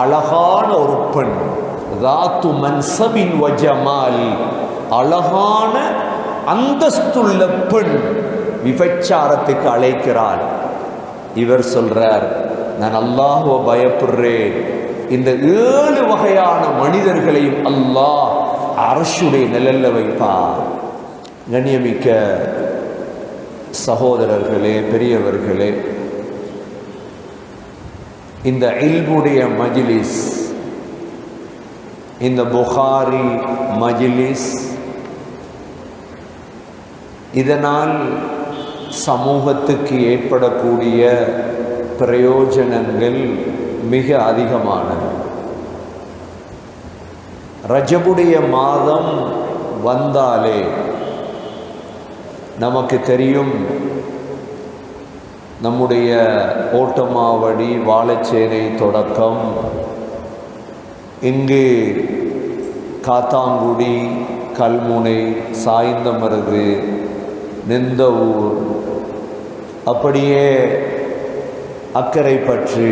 அழகான ஒரு பெண். ராத்து மன்சபின் வஜமால் அழகான அந்தஸ்துள்ள பெண் விபச்சாரத்துக்கு அழைக்கிறாள். இவர் சொல்றார் நான் அல்லாஹுவ பயப்படுறேன். இந்த ஏழு வகையான மனிதர்களையும் அல்லாஹ் அரசுடைய நிழல்ல வைப்பார். கண்ணியமிக்க சகோதரர்களே பெரியவர்களே இந்த இல்முடைய மஜிலிஸ் இந்த புகாரி மஜிலிஸ் இதனால் சமூகத்துக்கு ஏற்படக்கூடிய பிரயோஜனங்கள் மிக அதிகமானது. ரஜபுடைய மாதம் வந்தாலே நமக்கு தெரியும் நம்முடைய ஓட்டமாவடி வாழைச்சேனை தொடக்கம். இங்கு காத்தாங்குடி கல்முனை சாய்ந்தமருது நிந்தவூர் அப்படியே அக்கறை பற்றி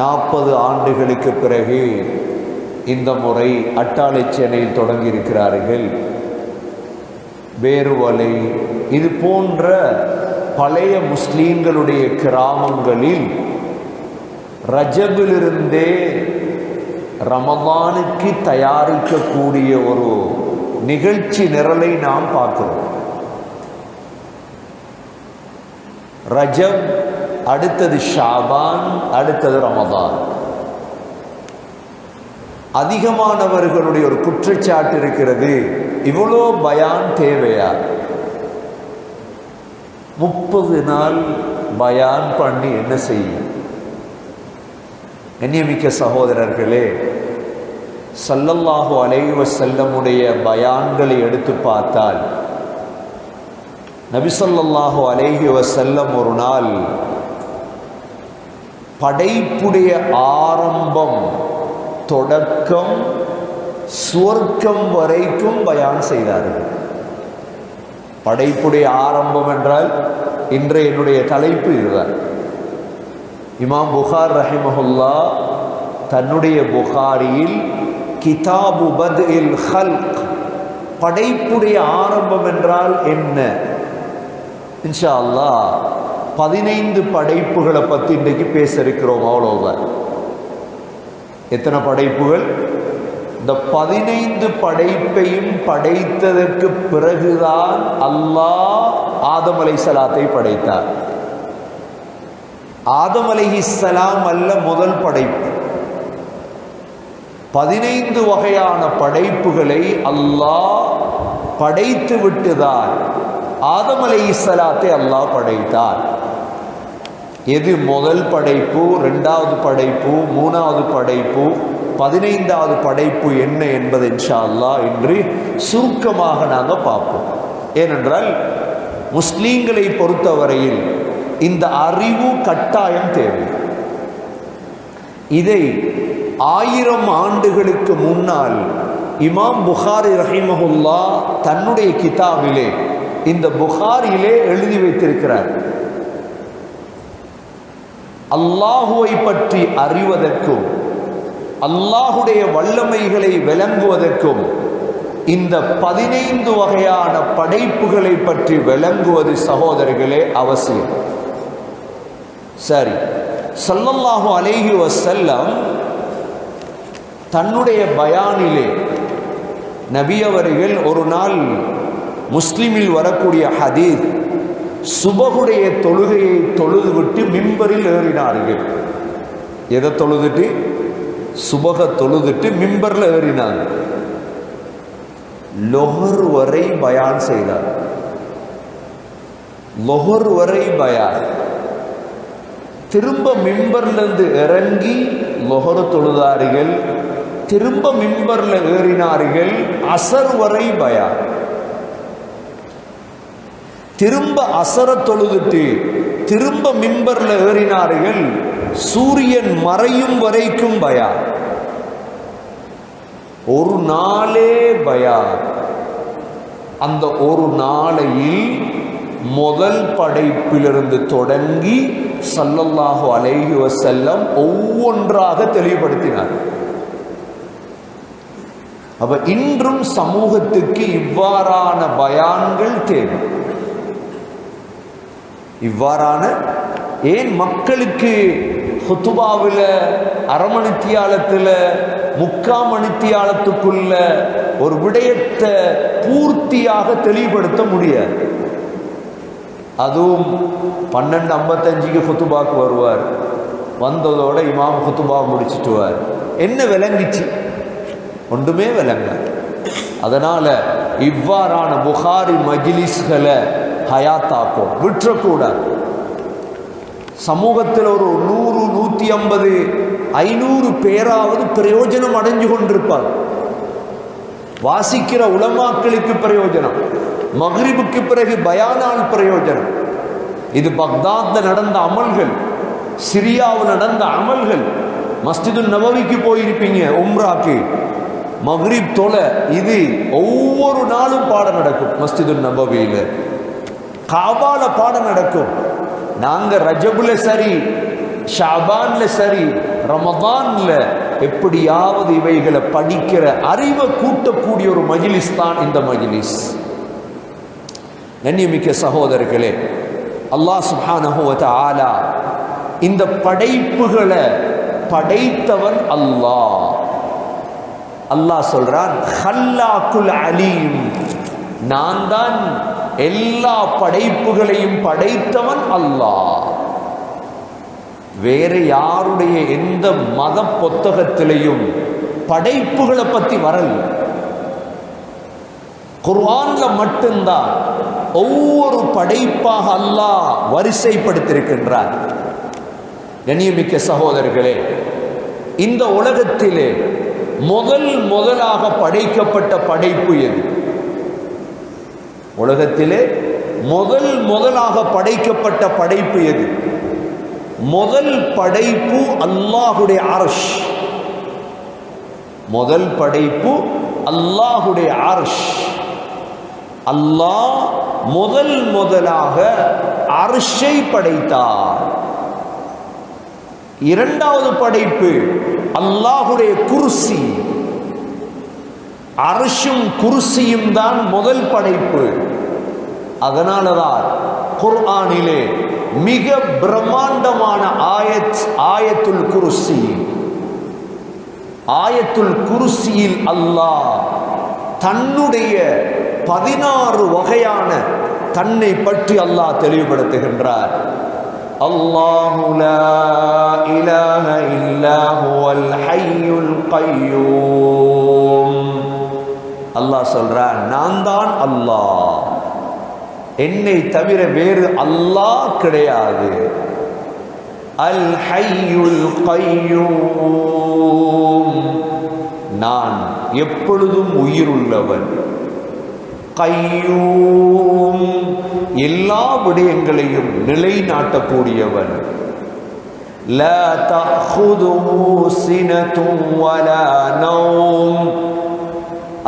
நாற்பது ஆண்டுகளுக்கு பிறகு இந்த முறை அட்டாளைச்சேனையில் தொடங்கியிருக்கிறார்கள். வேறுவலை இது போன்ற பழைய முஸ்லீம்களுடைய கிராமங்களில் ரஜபிலிருந்தே ரமதானுக்கு தயாரிக்கக்கூடிய ஒரு நிகழ்ச்சி நிரலை நாம் பார்க்கிறோம். ரஜப் அடுத்தது ஷாபான் அடுத்தது ரமதான். அதிகமானவர்களுடைய ஒரு குற்றச்சாட்டு இருக்கிறது இவ்வளோ பயான் தேவையா? முப்பது நாள் பயான் பண்ணி என்ன செய்யும்? கண்ணியமிக்க சகோதரர்களே சல்லல்லாஹு அலைவ செல்லமுடைய பயான்களை எடுத்து பார்த்தால் நபிசல்லாஹு அலைஹி வசல்லம் ஒரு நாள் படைப்புடைய ஆரம்பம் தொடக்கம் சுவர்க்கம் வரைக்கும் பயான் செய்தார்கள். படைப்புடைய ஆரம்பம் என்றால் இன்றைய என்னுடைய தலைப்பு இதுதான். இமாம் புகார் ரஹிமஹுல்லா தன்னுடைய புகாரியில் கிதாபு பத் இல் ஹல்க் படைப்புடைய ஆரம்பம் என்றால் என்ன? இன்ஷா அல்லா பதினைந்து படைப்புகளை பற்றி இன்றைக்கு பேச இருக்கிறோம் அவ்வளோதான் எத்தனை படைப்புகள்? இந்த பதினைந்து படைப்பையும் படைத்ததற்கு பிறகுதான் அல்லாஹ் ஆதம் அலை சலாத்தை படைத்தார். ஆதம் சலாம் அல்ல முதல் படைப்பு. பதினைந்து வகையான படைப்புகளை அல்லாஹ் படைத்து விட்டுதான் ஆதம் அலைஹிஸ்ஸலாத்தை அல்லாஹ் படைத்தார். எது முதல் படைப்பு ரெண்டாவது படைப்பு மூணாவது படைப்பு பதினைந்தாவது படைப்பு என்ன என்பது இன்ஷா அல்லா என்று சுருக்கமாக நாங்கள் பார்ப்போம். ஏனென்றால் முஸ்லீம்களை பொறுத்தவரையில் இந்த அறிவு கட்டாயம் தேவை. இதை ஆயிரம் ஆண்டுகளுக்கு முன்னால் இமாம் புகாரி ரஹிமஹுல்லா தன்னுடைய கிதாபிலே இந்த புகாரிலே எழுதி வைத்திருக்கிறார். அல்லாஹுவை பற்றி அறிவதற்கும் அல்லாஹுடைய வல்லமைகளை விளங்குவதற்கும் இந்த பதினைந்து வகையான படைப்புகளை பற்றி விளங்குவது சகோதரர்களே அவசியம். சரி சல்லல்லாஹு அலேஹி வசல்லம் தன்னுடைய பயானிலே நபி அவர்கள் ஒரு நாள் முஸ்லிமில் வரக்கூடிய ஹதீர் சுபகுடைய தொழுகையை தொழுதுவிட்டு மிம்பரில் ஏறினார்கள். எதை தொழுதுட்டு? சுபக தொழுதுட்டு மிம்பரில் ஏறினாங்க. லொஹர் வரை பயான் செய்தார். லொஹர் வரை பயான். திரும்ப மிம்பர்லேருந்து இறங்கி லொஹர் தொழுதார்கள் திரும்ப மிம்பர்ல ஏறினார்கள் அசர் வரை பயான். திரும்ப அசர தொழுதுட்டு திரும்ப மிம்பர்ல ஏறினார்கள். சூரியன் மறையும் வரைக்கும் பயா. ஒரு நாளே பயா. அந்த ஒரு நாளையில் முதல் படைப்பிலிருந்து தொடங்கி சல்லல்லாஹு அலைஹி வசல்லம் ஒவ்வொன்றாக தெளிவுபடுத்தினார். அப்ப இன்றும் சமூகத்துக்கு இவ்வாறான பயான்கள் தேவை. இவ்வாறான ஏன் மக்களுக்கு ஹுத்துபாவில் அரமணித்தியாலத்தில் முக்காம் மணித்தியாலத்துக்குள்ள ஒரு விடயத்தை பூர்த்தியாக தெளிவுபடுத்த முடியாது. அதுவும் பன்னெண்டு ஐம்பத்தஞ்சுக்கு ஹுத்துபாக்கு வருவார். வந்ததோட இமாம் ஹுத்துபா முடிச்சிட்டுவார். என்ன விளங்கிச்சு? ஒன்றுமே விளங்க அதனால் இவ்வாறான புகாரி மஜ்லிஸ்களை ஹயாத்தாக்கும் விட்டுறக்கூடாது சமூகத்தில் ஒரு நூறு நூற்றி ஐம்பது ஐநூறு பேராவது பிரயோஜனம் அடைஞ்சு கொண்டிருப்பார். வாசிக்கிற உலமாக்களுக்கு பிரயோஜனம் மக்ரிபுக்கு பிறகு பயானால் பிரயோஜனம். இது பக்தாத்ல நடந்த அமல்கள் சிரியாவில் நடந்த அமல்கள் மஸ்ஜிது நபவிக்கு போயிருப்பீங்க உம்ராக்கு. மஹ்ரீப் தொலை இது ஒவ்வொரு நாளும் பாடம் நடக்கும் மஸ்ஜிது நபவியில். காபால பாடம் நடக்கும். நாங்க ரஜபுல சரி ஷாபான்ல சரி ரமதான்ல எப்படியாவது இவைகளை படிக்கிற அறிவை கூட்டக்கூடிய ஒரு மஜிலிஸ் தான் இந்த மஜிலிஸ். கண்ணியமிக்க சகோதரர்களே அல்லாஹ் சுப்ஹானஹு ஆலா இந்த படைப்புகளை படைத்தவன் அல்லாஹ். அல்லாஹ் சொல்றான் ஹல்லாக்குல் அலீம். நான் தான் எல்லா படைப்புகளையும் படைத்தவன் அல்லாஹ். வேறு யாருடைய எந்த மத புத்தகத்திலையும் படைப்புகளை பத்தி வரல. குர்ஆன்ல மட்டும்தான் ஒவ்வொரு படைப்பாக அல்லாஹ் வரிசைப்படுத்தியிருக்கின்றார். கண்ணியமிக்க சகோதரர்களே இந்த உலகத்திலே முதல் முதலாக படைக்கப்பட்ட படைப்பு எது? உலகத்திலே முதல் முதலாக படைக்கப்பட்ட படைப்பு எது? முதல் படைப்பு அல்லாஹுடைய அரஷ். முதல் படைப்பு அல்லாஹுடைய அரஷ். அல்லாஹ் முதல் முதலாக அரிஷை படைத்தார். இரண்டாவது படைப்பு அல்லாஹுடைய குருசி. அரிஷும் குருசியும் தான் முதல் படைப்பு. அதனாலதான் குர்ஆனிலே மிக பிரம்மாண்டமான ஆயத் ஆயத்துல் குருசி. ஆயத்துல் குருசியில் அல்லாஹ் தன்னுடைய பதினாறு வகையான தன்னை பற்றி அல்லாஹ் தெளிவுபடுத்துகின்றார். அல்லாஹு லா இலாஹ இல்லா ஹுவல் ஹய்யுல் கய்யூம் அல்லாஹ் சொல்றான் நான் தான் அல்லாஹ் என்னை தவிர வேறு அல்லாஹ் கிடையாது அல் ஹய்யுல் கய்யூம் நான் எப்பொழுதும் உயிருள்ளவன் கையூம் எல்லா விடயங்களையும் நிலைநாட்டக்கூடியவன் لا تأخذه سنة ولا نوم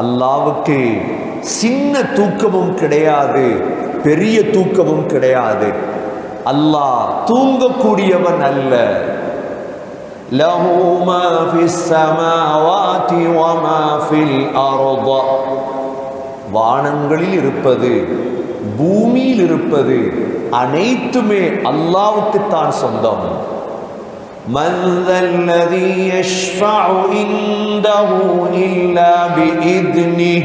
அல்லாவுக்கு சின்ன தூக்கமும் கிடையாது பெரிய தூக்கமும் கிடையாது. அல்லாஹ் தூங்கக்கூடியவன் அல்ல. வானங்களில் இருப்பது பூமியில் இருப்பது அனைத்துமே அல்லாவுக்குத்தான் சொந்தம். من ذا الذي يشفع عنده إلا بإذنه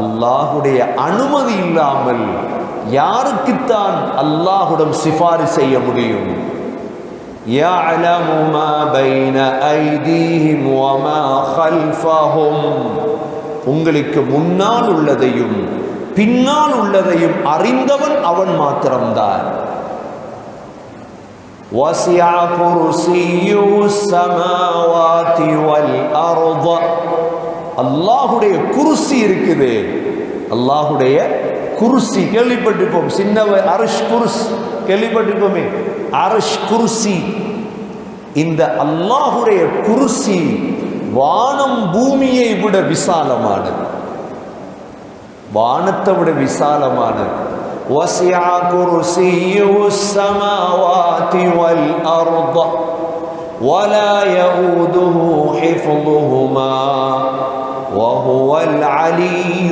அல்லாஹுடைய அனுமதி இல்லாமல் யாருக்குத்தான் அல்லாஹுடன் சிபாரி செய்ய முடியும் يعلم ما بين أيديهم وما خلفهم உங்களுக்கு முன்னால் உள்ளதையும் பின்னால் உள்ளதையும் அறிந்தவன் அவன் மாத்திரம்தான் وسع كرسيه السماوات والأرض அல்லாஹுடைய குருசி இருக்குது அல்லாஹுடைய குருசி கேள்விப்பட்டிருப்போம் சின்னவ அரஷ் குருஸ் கேள்விப்பட்டிருப்போமே அரஷ் குருசி இந்த அல்லாஹுடைய குருசி வானம் பூமியை விட விசாலமானது வானத்தை விட விசாலமானது وسع كرسيه السماوات والأرض ولا يؤوده حفظهما وهو العلي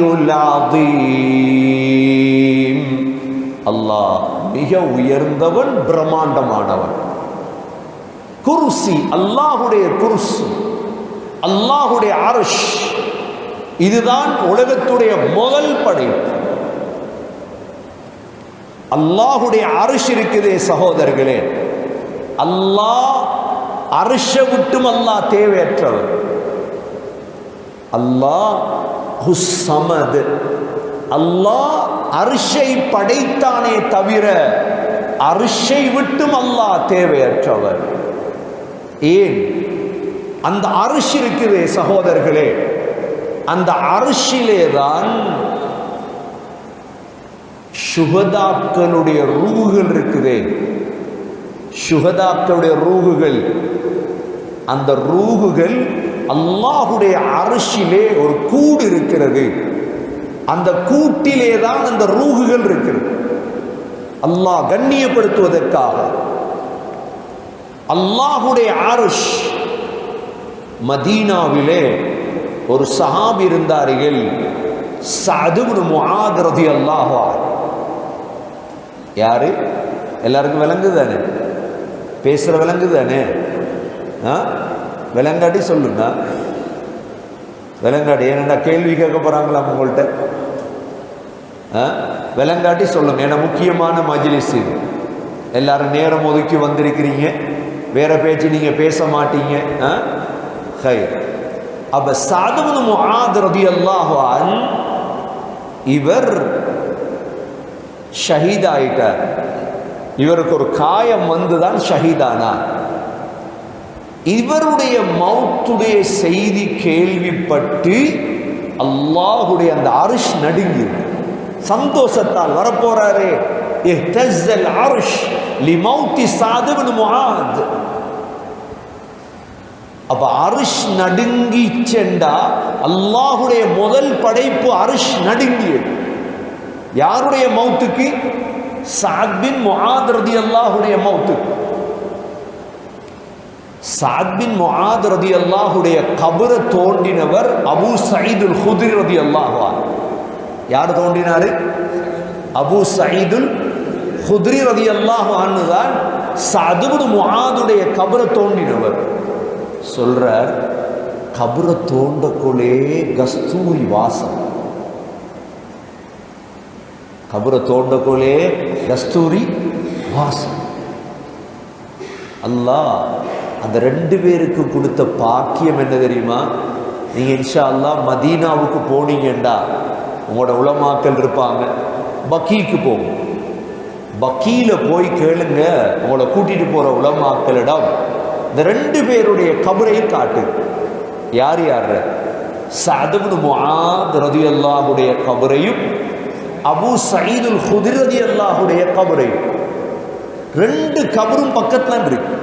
العظيم அல்லாஹ் மிக உயர்ந்தவன் பிரம்மாண்டமானவன் குருசி அல்லாஹுடைய குருசி அல்லாஹுடைய அருஷ் இதுதான் உலகத்துடைய முதல் படைப்பு அல்லாஹுடைய அரிஷ் இருக்குதே சகோதரர்களே. அல்லாஹ் அரிஷ விட்டும் அல்லாஹ் தேவையற்றவர். அல்லாஹ் ஹுசமது அல்லாஹ் அரிஷை படைத்தானே தவிர அரிஷை விட்டும் அல்லாஹ் தேவையற்றவர். ஏன்? அந்த அரிஷ் இருக்குதே சகோதரர்களே. அந்த அரிஷிலே தான் சுகதாக்களுடைய ரூகுகள் இருக்குதே. சுகதாக்களுடைய ரூகுகள். அந்த ரூகுகள் அல்லாஹுடைய அரசிலே ஒரு கூடு இருக்கிறது. அந்த கூட்டிலே தான் அந்த ரூகுகள் இருக்கிறது. அல்லாஹ் கண்ணியப்படுத்துவதற்காக. அல்லாஹுடைய அருஷ் மதீனாவிலே ஒரு சஹாபி இருந்தார்கள். சதுபுன் முஆத் ரலியல்லாஹு யார்? எல்லாருக்கும் விளங்குது தானே பேசுகிற விளங்குது தானே ஆ? விளங்காட்டி சொல்லுண்ணா. விளங்காட்டி ஏன்னா கேள்வி கேட்க போகிறாங்களா உங்கள்கிட்ட ஆ? விளங்காட்டி சொல்லுங்க ஏன்னா முக்கியமான மஜிலிஸ் இது. எல்லாரும் நேரம் ஒதுக்கி வந்திருக்கிறீங்க. வேற பேச்சு நீங்கள் பேச மாட்டீங்க. ஆ? ஹை அப்போ சாதுபுன் ஆதரவு ரலியல்லாஹு அன்ஹு இவர் ஷஹீத் ஆயிட்டார் இவருக்கு ஒரு காயம் வந்துதான் ஷஹீதானார் இவருடைய மௌத்துடைய செய்தி கேள்விப்பட்டு அல்லாஹுடைய அந்த அரிஷ் நடுங்கி சந்தோஷத்தால் வரப்போறாரே அருஷ் அப்ப அரிஷ் நடுங்கி சென்றா அல்லாஹுடைய முதல் படைப்பு அரிஷ் நடுங்கியது யாருடைய மௌத்துக்கு? சாத் பின் முஆத் ரலியல்லாஹுடைய மௌத்துக்கு சாத் பின் முஆத் ரலியல்லாஹுடைய கபரை தோண்டினவர் அபு சயீதுல் ஹுதிர் ரதி அன்ஹு. யார் தோண்டினாரு அபு சயீதுல் ஹுதிரி ரலியல்லாஹு அன்ஹு தான் சஅத் முஹாதுடைய முஆதுடைய கபரை தோண்டினவர் சொல்றார் கபரை தோண்டக்குள்ளே கஸ்தூரி வாசம். கபரை தோண்டக்குள்ளே கஸ்தூரி வாசம். அல்லாஹ் அந்த ரெண்டு பேருக்கு கொடுத்த பாக்கியம் என்ன தெரியுமா? நீங்க இன்ஷா அல்லாஹ் மதீனாவுக்கு போனீங்கண்டா உங்களோட உளமாக்கல் இருப்பாங்க பக்கீக்கு போகும் பக்கீல போய் கேளுங்க உங்களை கூட்டிட்டு போற உளமாக்கலிடம் இந்த ரெண்டு பேருடைய கபரையும் காட்டு. யார் யார் சதுபுன் முஆத் ரதியல்லாஹுடைய கபரையும் அபு சயீதுல் ஹுதிரதி அல்லாஹுடைய கபரை. ரெண்டு கபரும் பக்கத்துல இருக்கு.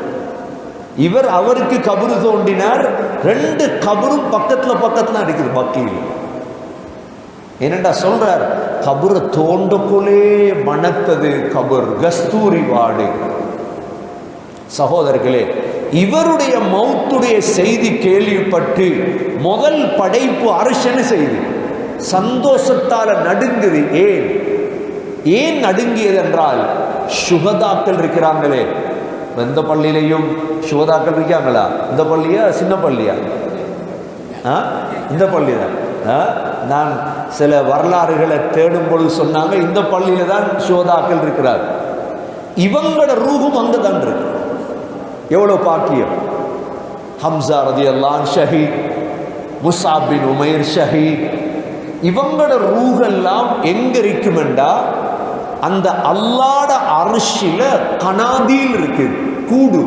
இவர் அவருக்கு கபரு தோண்டினார் ரெண்டு கபரும் பக்கத்துல பக்கத்துல இருக்குது பக்கீல் என்னடா சொல்றார்? கபரை தோண்டக்குள்ளே மணத்தது கபர் கஸ்தூரி வாடு. சகோதரர்களே இவருடைய மௌத்துடைய செய்தி கேள்விப்பட்டு முதல் படைப்பு அரசன செய்தி. சந்தோஷத்தால நடுங்குது ஏன்? ஏன் நடுங்கியது என்றால் சுகதாக்கள் இருக்கிறாங்களே. எந்த பள்ளியிலையும் சுகதாக்கள் இருக்காங்களா? இந்த பள்ளியா சின்ன பள்ளியா? ஆ? இந்த பள்ளி தான் ஆ? நான் சில வரலாறுகளை தேடும் பொழுது சொன்னாங்க இந்த பள்ளியில தான் சுகதாக்கள் இருக்கிறார். இவங்களோட ரூபம் அங்கே தான் இருக்கு. எவ்வளோ பாக்கியம். ஹம்சா ரதி அல்லான் ஷஹீத் முசாபின் பின் உமைர் ஷஹீத் இவங்களோட ரூகெல்லாம் எங்க இருக்குமெண்டா? அந்த அல்லாட அரிசியில் கனாதியில் இருக்கு கூடு.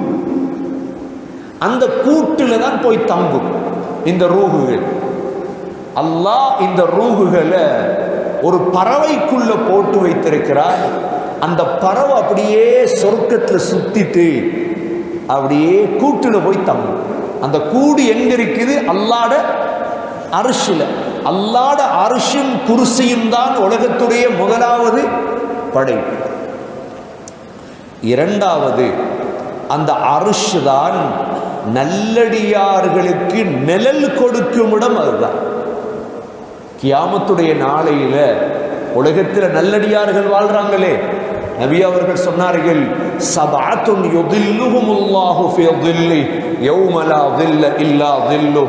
அந்த கூட்டுல தான் போய் தங்கும் இந்த ரூகுகள். அல்லாஹ் இந்த ரூகுகளை ஒரு பறவைக்குள்ள போட்டு வைத்திருக்கிறார். அந்த பறவை அப்படியே சொர்க்கத்துல சுத்திட்டு அப்படியே கூட்டுல போய் தங்கும். அந்த கூடு எங்க இருக்குது? அல்லாட அரிசியில். அல்லாட அரிசும் குருசியும் தான் உலகத்துடைய முதலாவது படை. இரண்டாவது அந்த அரிஷ் தான் நல்லடியார்களுக்கு நிழல் கொடுக்கும் இடம் அதுதான். கியாமத்துடைய நாளையில உலகத்தில் நல்லடியார்கள் வாழ்றாங்களே. நபி அவர்கள் சொன்னார்கள் சபாத்துன் யுதில்லுஹுமுல்லாஹு ஃபி தில்லி யௌம தில்ல இல்லா தில்லு.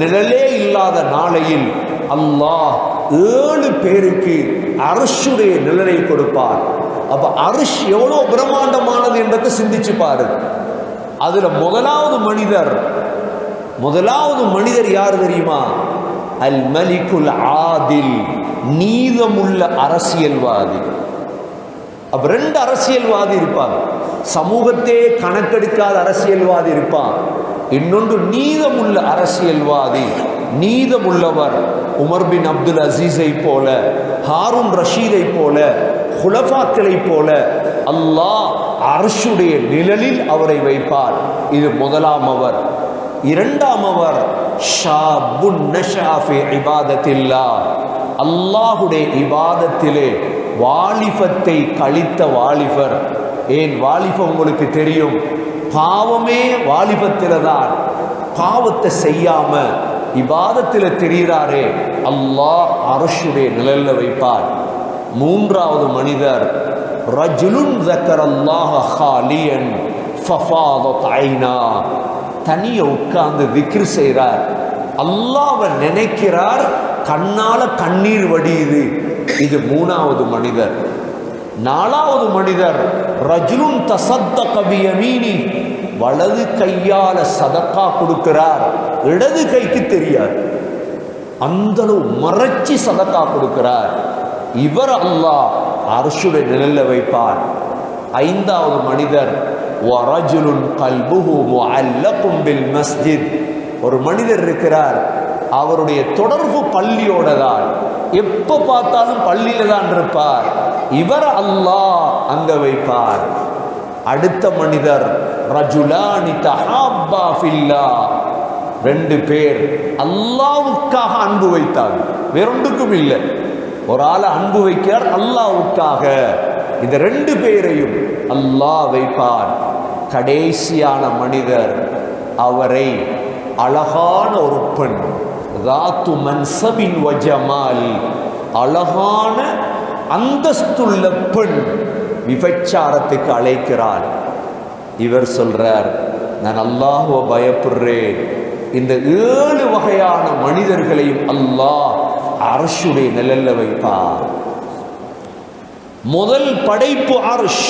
நிழலே இல்லாத நாளையில் அல்லாஹ் ஏழு பேருக்கு அரசுடைய நிழலை கொடுப்பார். அப்ப அரிஷ் எவ்வளவு பிரம்மாண்டமானது என்பதை சிந்திச்சு பாரு. அதுல முதலாவது மனிதர் முதலாவது மனிதர் யார் தெரியுமா? அல் மலிகுல் ஆதில் நீதமுள்ள அரசியல்வாதி. அப்ப ரெண்டு அரசியல்வாதி இருப்பாங்க. சமூகத்தே கணக்கெடுக்காத அரசியல்வாதி இருப்பான். இன்னொன்று நீதமுள்ள அரசியல்வாதி நீதமுள்ளவர். உமர் பின் அப்துல் அசீஸை போல ஹாரூன் ரஷீதை போல ஹுலஃபாக்களை போல அல்லாஹ் அரசுடைய நிழலில் அவரை வைப்பார். இது முதலாம் அவர். இரண்டாம் அவர் இபாதத்தில்லா அல்லாஹுடைய இபாதத்திலே வாலிபத்தை கழித்த வாலிபர். ஏன் வாலிபம் உங்களுக்கு தெரியும்? பாவமே வாலிபத்தில் தான். பாவத்தை செய்யாமல் இபாதத்தில் தெரிகிறாரே அல்லாஹ் அரசுடைய நிழலில் வைப்பார். மூன்றாவது மனிதர் ரஜுலுன் ஜக்கரல்லாஹ ஹாலியன் தனிய உட்கார்ந்து விக்ரி செய்கிறார் அல்லாவை நினைக்கிறார் கண்ணால கண்ணீர் வடியுது. இது மூணாவது மனிதர். நாலாவது மனிதர் ரஜுலுன் தசத்த கபியமீனி வலது கையால சதக்கா கொடுக்கிறார். இடது கைக்கு தெரியாது. அந்த அளவு மறைச்சி சதக்கா கொடுக்கிறார். இவர் அல்லாஹ் அரசுடைய நிழல்ல வைப்பார். ஐந்தாவது மனிதர் மஸ்ஜித். ஒரு மனிதர் இருக்கிறார். அவருடைய தொடர்பு பள்ளியோட தான் எப்ப பார்த்தாலும் பள்ளியில தான் இருப்பார். இவர் அல்லாஹ் அங்க வைப்பார். அடுத்த மனிதர் ரஜுலானி தஹாப்பா ஃபில்லா. ரெண்டு பேர் அல்லாவுக்காக அன்பு வைத்தார் வேறொன்றுக்கும் இல்லை. ஒரு ஆளை அன்பு வைக்கிறார் அல்லாவுக்காக. இந்த ரெண்டு பேரையும் அல்லாஹ் வைப்பார். கடைசியான மனிதர் அவரை அழகான ஒரு பெண் ராத்து மன்சபின் வஜமால் அழகான அந்தஸ்துள்ள பெண் விபச்சாரத்துக்கு அழைக்கிறார். இவர் சொல்றார் நான் அல்லாஹுவ பயப்படுறேன். இந்த ஏழு வகையான மனிதர்களையும் அல்லாஹ் அரசுடைய நிழல்ல வைப்பார் முதல் படைப்பு அரிஷ்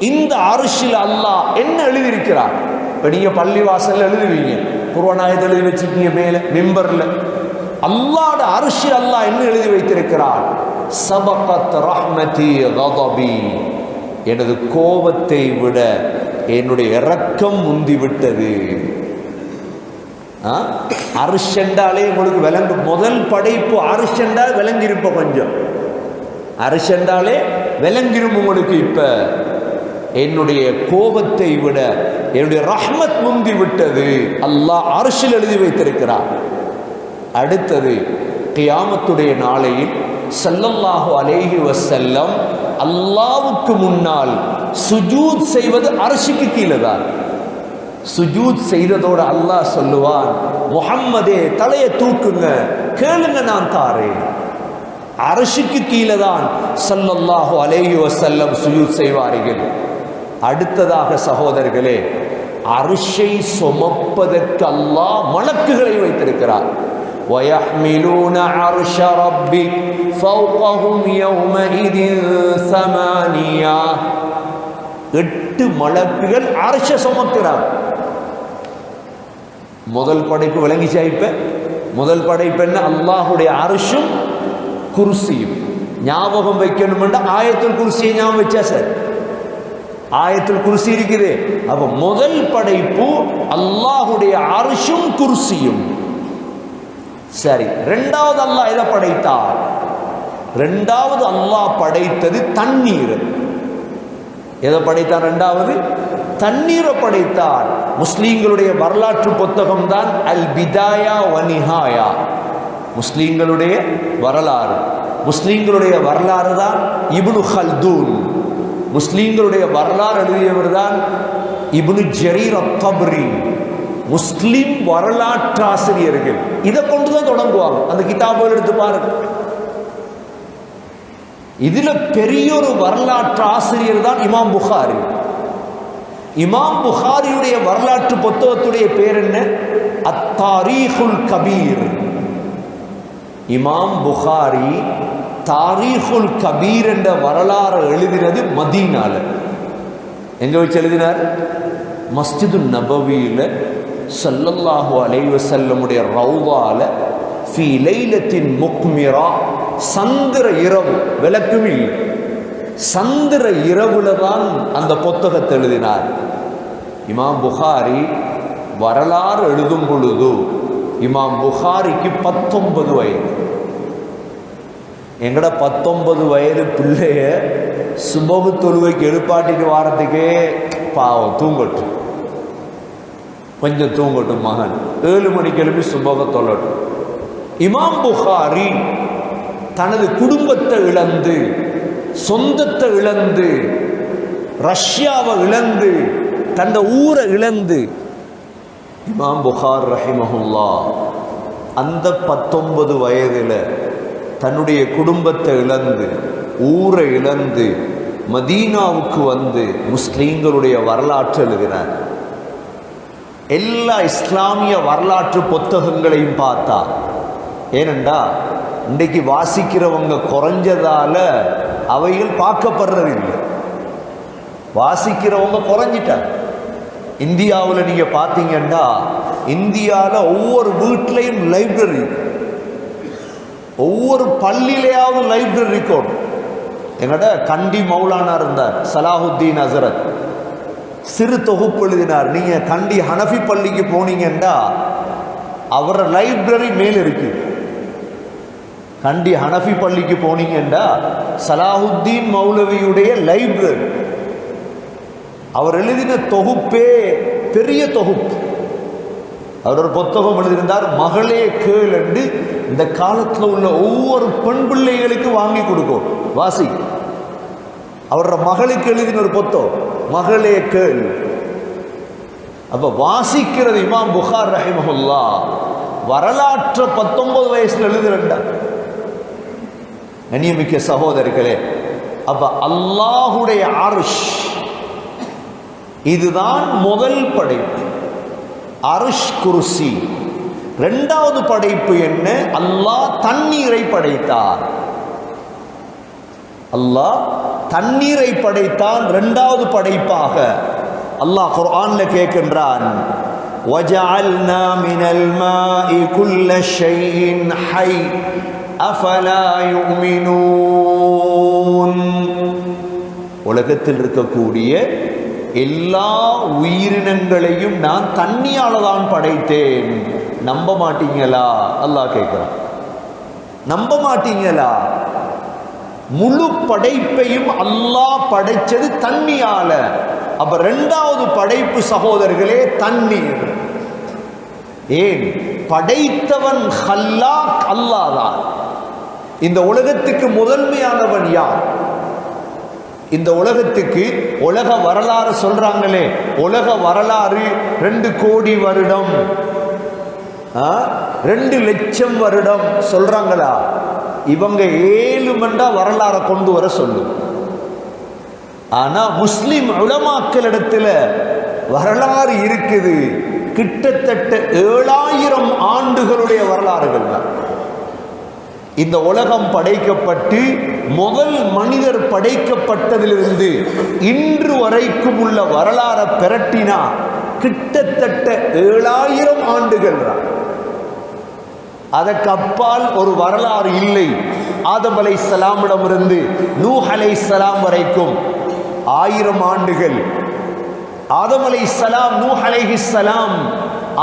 இந்த அரிசில் அல்லாஹ் என்ன எழுதியிருக்கிறார்? இப்போ நீங்கள் பள்ளிவாசல்ல எழுதுவீங்க. குருவநாயகத்தை எழுதி வச்சுக்கீங்க மேலே மிம்பர்ல. அல்லாட அரிசி அல்லாஹ் என்ன எழுதி வைத்திருக்கிறார்? சபகத் ரஹ்மதி ரதபி. எனது கோபத்தை விட என்னுடைய இரக்கம் முந்திவிட்டது. அரிசெண்டாலே உங்களுக்கு விளங்கு. முதல் படைப்பு அரிசெண்டால் விளங்கிருப்ப கொஞ்சம். அரிசெண்டாலே விளங்கிரும் உங்களுக்கு இப்ப. என்னுடைய கோபத்தை விட என்னுடைய ரஹ்மத் முந்தி விட்டது. அல்லாஹ் அரசில் எழுதி வைத்திருக்கிறார். அடுத்தது கியாமத்துடைய நாளையில் ஸல்லல்லாஹு அலேஹி வசல்லம் அல்லாவுக்கு முன்னால் சுஜூத் செய்வது அரசுக்கு கீழே தான். சுஜூத் செய்ததோடு அல்லாஹ் சொல்லுவான் முஹம்மதே தலையை தூக்குங்க கேளுங்க நான் தாரேன் அரசுக்கு கீழே தான் ஸல்லல்லாஹு அலைஹி வஸல்லம் சுஜூத் செய்வார்கள் அடுத்ததாக சகோதரர்களே அரிசை சுமப்பதற்கு அல்லாஹ் மலக்குகளை வைத்திருக்கிறார் ويحملون عرش ربك فوقهم يومئذ ثمانية எட்டு மலக்குகள் அரச சுமக்கிறார் முதல் படைப்பு விளங்கிச்சா இப்ப? முதல் படைப்பு என்ன? அல்லாஹுடைய அரசும் குருசியும். ஞாபகம் வைக்கணும்னா ஆயத்தில் குருசியை ஞாபகம் வச்சா சார் ஆயத்தில் குருசி இருக்குது. அப்ப முதல் படைப்பு அல்லாஹுடைய அரசும் குருசியும். சரி ரெண்டாவது அல்லாஹ் எதை படைத்தார்? ரெண்டாவது அல்லாஹ் படைத்தது தண்ணீர். எதை படைத்தார் ரெண்டாவது தண்ணீரை படைத்தார். முஸ்லீம்களுடைய வரலாற்று புத்தகம் தான் அல் பிதாயா வனிஹாயா முஸ்லீம்களுடைய வரலாறு. முஸ்லீம்களுடைய வரலாறு தான் இபுனு ஹல்தூன் முஸ்லீம்களுடைய வரலாறு எழுதியவர் தான் இபுனு ஜரீர் அத்தபரி. முஸ்லீம் வரலாற்றாசிரியர்கள் இதை கொண்டு தான் தொடங்குவாங்க. அந்த கிதாபுகள் எடுத்து பாருங்க. இதுல பெரிய ஒரு வரலாற்று ஆசிரியர் தான் இமாம் புகாரி. இமாம் புகாரியுடைய வரலாற்று புத்தகத்துடைய பேர் என்ன? அத்தாரீஹுல் கபீர். இமாம் புகாரி தாரீஹுல் கபீர் என்ற வரலாறு எழுதினது மதீனால. எங்க வச்சு எழுதினார்? மஸ்ஜிது நபவியில சல்லல்லாஹு அலைவ செல்லமுடைய ரௌதால ஃபி லைலத்தின் முக்மிரா சந்திர இரவு விளக்கும் இல்லை சந்திர இரவுல தான் அந்த புத்தகத்தை எழுதினார். இமாம் புகாரி வரலாறு எழுதும் பொழுது இமாம் புகாரிக்கு பத்தொன்பது வயது. எங்கட பத்தொன்பது வயது பிள்ளைய சுபகு தொழுவைக்கு எழுப்பாட்டிட்டு வாரத்துக்கே பாவம் தூங்கட்டும். கொஞ்சம் தூங்கட்டும் மகன். ஏழு மணிக்கு எழுப்பி சுபக தொழட்டும். இமாம் புகாரி தனது குடும்பத்தை இழந்து சொந்தத்தை இழந்து ரஷ்யாவை இழந்து தந்த ஊரை இழந்து. இமாம் புகார் ரஹிமஹுல்லா அந்த பத்தொன்பது வயதில் தன்னுடைய குடும்பத்தை இழந்து ஊரை இழந்து மதீனாவுக்கு வந்து முஸ்லீம்களுடைய வரலாற்று எழுதினார். எல்லா இஸ்லாமிய வரலாற்று புத்தகங்களையும் பார்த்தா ஏனெண்டா இன்றைக்கு வாசிக்கிறவங்க குறைஞ்சதால அவைகள் பார்க்கப்படுறதில்லை. வாசிக்கிறவங்க குறைஞ்சிட்டாங்க. இந்தியாவில் நீங்கள் பார்த்தீங்கன்னா இந்தியாவில் ஒவ்வொரு வீட்லேயும் லைப்ரரி. ஒவ்வொரு பள்ளியிலேயாவது லைப்ரரி இருக்கும் எங்கட கண்டி மௌலானா இருந்தார் சலாஹுத்தீன் அசரத் சிறு தொகுப்பு எழுதினார். நீங்கள் கண்டி ஹனஃபி பள்ளிக்கு போனீங்கன்னா அவரோட லைப்ரரி மேல் இருக்குது கண்டி ஹனஃபி பள்ளிக்கு போனீங்கன்னா சலாஹுத்தீன் மௌலவியுடைய லைப்ரரி. அவர் எழுதின தொகுப்பே பெரிய தொகுப்பு. அவர் ஒரு புத்தகம் எழுதியிருந்தார் மகளே கேள் என்று. இந்த காலத்தில் உள்ள ஒவ்வொரு பெண் பிள்ளைகளுக்கு வாங்கி கொடுக்கும். வாசி. அவரோட மகளுக்கு எழுதின ஒரு புத்தகம் மகளே கேள். அப்போ வாசிக்கிறது இமாம் புகார் ரஹிமஹுல்லா. வரலாற்று பத்தொன்பது வயசுல எழுதுறேன்டா. கண்ணியமிக்க சகோதரர்களே அப்ப அல்லாஹுடைய அருஷ் இதுதான் முதல் படைப்பு அருஷ் குருசி இரண்டாவது படைப்பு என்ன அல்லாஹ் தண்ணீரை படைத்தார் அல்லாஹ் தண்ணீரை படைத்தான் இரண்டாவது படைப்பாக அல்லாஹ் குர்ஆன்ல கேட்கின்றான் وجعلنا من الماء كل شيء حي அஃபலா உலகத்தில் இருக்கக்கூடிய எல்லா உயிரினங்களையும் நான் தண்ணியால தான் படைத்தேன். நம்ப மாட்டீங்களா? அல்லாஹ் கேட்குறான். நம்ப மாட்டீங்களா? முழு படைப்பையும் அல்லாஹ் படைச்சது தண்ணியால. அப்ப ரெண்டாவது படைப்பு சகோதரர்களே தண்ணீர். ஏன்? படைத்தவன் ஹல்லாக் அல்லாதான் இந்த உலகத்துக்கு முதன்மையானவன் யார்? இந்த உலகத்துக்கு உலக வரலாறு சொல்றாங்களே. உலக வரலாறு ரெண்டு கோடி வருடம். ஆ? ரெண்டு லட்சம் வருடம் சொல்றாங்களா? இவங்க ஏழு மண்டா வரலாறை கொண்டு வர சொல்லும் ஆனா முஸ்லிம் உலமாக்களிடத்துல வரலாறு இருக்குது. கிட்டத்தட்ட ஏழாயிரம் ஆண்டுகளுடைய வரலாறுகள் தான். இந்த உலகம் படைக்கப்பட்டு முதல் மனிதர் படைக்கப்பட்டதிலிருந்து இன்று வரைக்கும் உள்ள வரலாறை பிரட்டினா கிட்டத்தட்ட ஏழாயிரம் ஆண்டுகள் தான். அதற்கு அப்பால் ஒரு வரலாறு இல்லை. ஆதம் அலை சலாமிடமிருந்து நூஹ் அலை சலாம் வரைக்கும் ஆயிரம் ஆண்டுகள். ஆதம் அலை சலாம் நூஹ் அலைஹி சலாம்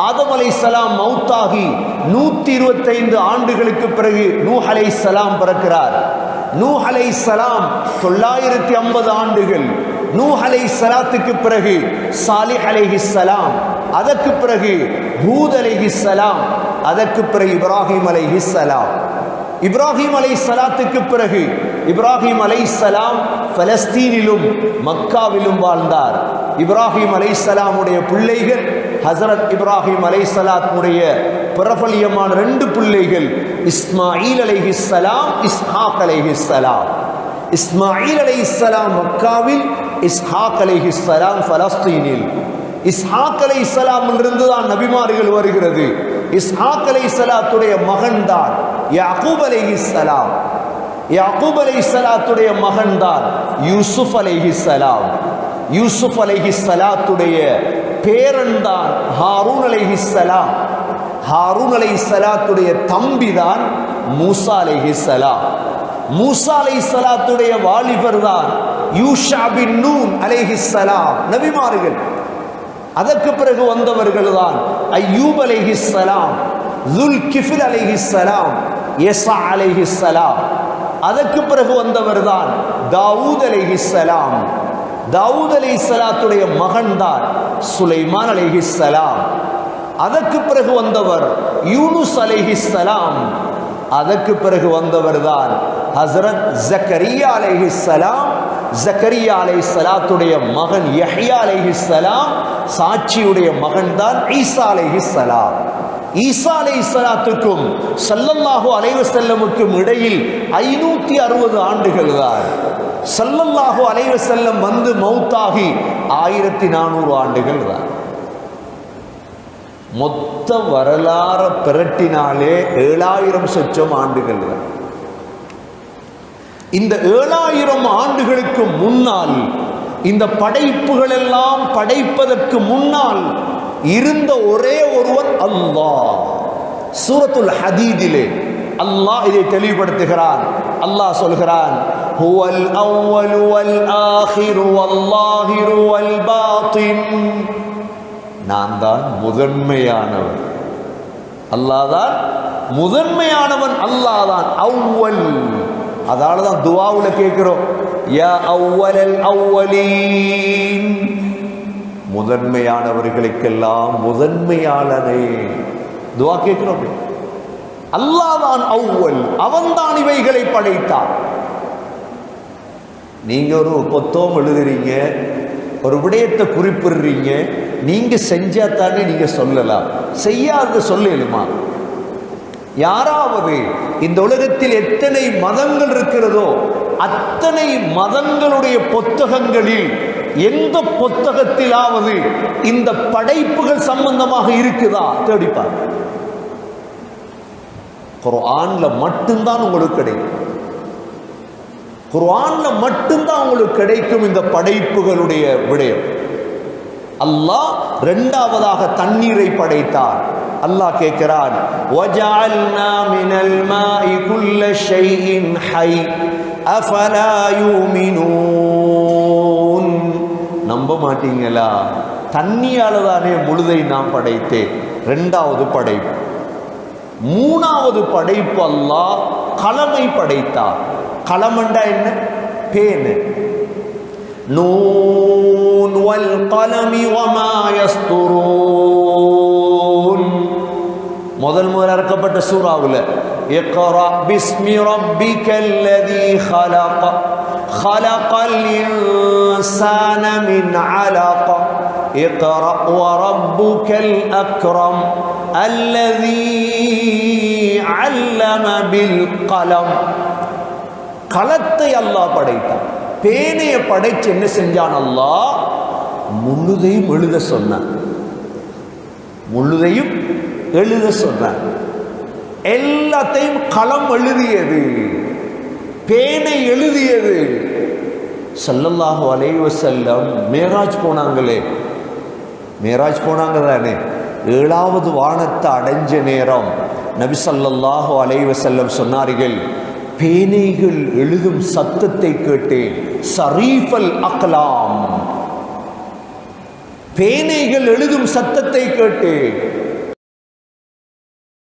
ஆதம் அலை சலாம் மவுத்தாகி நூத்தி இருபத்தைந்து ஆண்டுகளுக்கு பிறகு நூ அலை சலாம் பிறக்கிறார். நூ அலை சலாம் தொள்ளாயிரத்தி ஐம்பது ஆண்டுகள். நூ அலை சலாத்துக்கு பிறகு சாலி அலைஹி சலாம் அதற்கு பிறகு ஹூத் அலைஹி சலாம் அதற்கு பிறகு இப்ராஹிம் அலைஹி சலாம். இப்ராஹிம் அலை சலாத்துக்கு பிறகு இப்ராஹிம் அலை சலாம் பலஸ்தீனிலும் மக்காவிலும் வாழ்ந்தார். இப்ராஹிம் அலை சலாமுடைய பிள்ளைகள் ஹசரத் இப்ராஹிம் அலை சலாத்துடைய பிரபலியமான ரெண்டு பிள்ளைகள் இஸ்மாயில் அலைஹிஸ்ஸலாம் இஸ்ஹாக் அலைஹிஸ்ஸலாம். இஸ்மாயில் அலை இஸ்லாம் மக்காவில் இஸ்ஹாக் அலைஹிஸ்ஸலாம் பலஸ்தீனில். இஸ்ஹாக் அலைஹிஸ்ஸலாம் இருந்து தான் நபிமார்கள் வருகிறது. இஸ்ஹாக் அலை சலாத்துடைய மகன் தான் யாக்கூப் அலைஹிஸ்ஸலாம். யாக்கூப் சலாத்துடைய மகன் தான் யூசுப் அலைஹிஸ்ஸலாம். யூசுப் அலைஹி சலாத்துடைய பேரன்தான் ஹாரூன் அலைஹி சலாம் ஹாரூன் அலைஹிஸ்ஸலாத்துடைய தம்பி தான் மூசா அலைஹி சலாம் மூசா அலைஹிஸ்ஸலாத்துடைய வாலிபர் தான் யூஷா பின் நூன் அலைஹி சலாம் நபிமார்கள். அதற்கு பிறகு வந்தவர்கள் தான் ஐயூப் அலைஹி சலாம் துல் கிஃபில் அலைஹி அலைஹிஸ்ஸலாம். எசா சலாம் அதற்கு பிறகு வந்தவர் தான் தாவூத் அலைஹி சலாம் தாவூத் அலி மகன் தான் சுலைமான் அலைஹிஸ்ஸலாம் அதற்கு பிறகு வந்தவர் யூனுஸ் சலாம். அதற்கு பிறகு வந்தவர் தான் ஹசரத் ஜக்கரியா அலைஹிஸ்ஸலாம் ஜக்கரியா சலாத்துடைய மகன் யஹ்யா சலாம். சாட்சியுடைய மகன் தான் ஈசா சலாம். ஈசா அலைஹிஸ்ஸலாத்துக்கும் ஸல்லல்லாஹு அலைவு செல்லமுக்கும் இடையில் ஐநூற்றி அறுபது ஆண்டுகள் தான். ஸல்லல்லாஹு அலைவு செல்லம் வந்து மௌத்தாகி ஆயிரத்தி நானூறு ஆண்டுகள் தான். மொத்த வரலாற பிரட்டினாலே ஏழாயிரம் சொச்சம் ஆண்டுகள் தான். இந்த ஏழாயிரம் ஆண்டுகளுக்கு முன்னால் இந்த படைப்புகள் எல்லாம் படைப்பதற்கு முன்னால் இருந்த ஒரே ஒருவன் அல்லாஹ். சூரத்துல் ஹதீதிலே அல்லாஹ் இதை தெளிவுபடுத்துகிறான். அல்லாஹ் சொல்கிறான் ஹுவல் அவ்வல் வல் ஆஹிரு வல்லாஹிரு வல் பாத்தின். நான் தான் முதன்மையானவன். அல்லாஹ் தான் முதன்மையானவன் அல்லாஹ் தான் அவ்வல். அதால தான் துவாவுல கேட்கிறோம் யா அவ்வலல் அவ்வலீன். முதன்மையானவர்களுக்கெல்லாம் முதன்மையாளனே துவா கேட்கிறோம் அல்லாதான் அவ்வல் அவன்தான் இவைகளை படைத்தான். நீங்க ஒரு பொத்தம் எழுதுறீங்க ஒரு விடயத்தை குறிப்பிடுறீங்க நீங்க செஞ்சா தானே நீங்க சொல்லலாம். செய்யாத சொல்லலுமா? யாராவது இந்த உலகத்தில் எத்தனை மதங்கள் இருக்கிறதோ அத்தனை மதங்களுடைய புத்தகங்களில் எந்த புத்தகத்திலாவது இந்த படைப்புகள் சம்பந்தமாக இருக்குதா தேடிப்பார் குர்ஆன்ல மட்டும்தான் உங்களுக்கு கிடைக்கும் குர்ஆன்ல மட்டும்தான் உங்களுக்கு கிடைக்கும் இந்த படைப்புகளுடைய விடயம் அல்லாஹ் இரண்டாவதாக தண்ணீரை படைத்தார் அல்லாஹ் கேட்கிறான் وَجَعَلْنَا مِنَ الْمَاءِ كُلَّ شَيْءٍ حَيٍّ أَفَلَا يُؤْمِنُونَ நம்ப மாட்டீங்களா தண்ணியால தானே முழுதை நான் படைத்தேன் ரெண்டாவது படைப்பு மூணாவது படைப்பு அல்லாஹ் கலமை படைத்தார் கலமண்டா என்ன பேனு நூன் வல் கலமி வமா யஸ்துரூன் முதல் முதல் இறக்கப்பட்ட சூறாவுல இக்ரா பிஸ்மி ரப்பிக்கல் லதீ خلق خلق الإنسان من علق اقرأ وربك الأكرم الذي علم بالقلم களத்தை அல்லாஹ் படைத்தான் பேனையை படைச்சு என்ன செஞ்சான் அல்லாஹ் முழுதையும் எழுத சொன்னான் முழுதையும் எழுத சொன்னான் எல்லாத்தையும் களம் எழுதியது பேனை எழுதியது சல்லல்லாஹு அலைவ செல்லம் மேராஜ் போனாங்களே. மேராஜ் போனாங்க தானே ஏழாவது வானத்தை அடைஞ்ச நேரம் நபி சல்லல்லாஹு அலைவ செல்லம் சொன்னார்கள் பேனைகள் எழுதும் சத்தத்தை கேட்டேன். சரீஃபல் அக்லாம். பேனைகள் எழுதும் சத்தத்தை கேட்டேன்.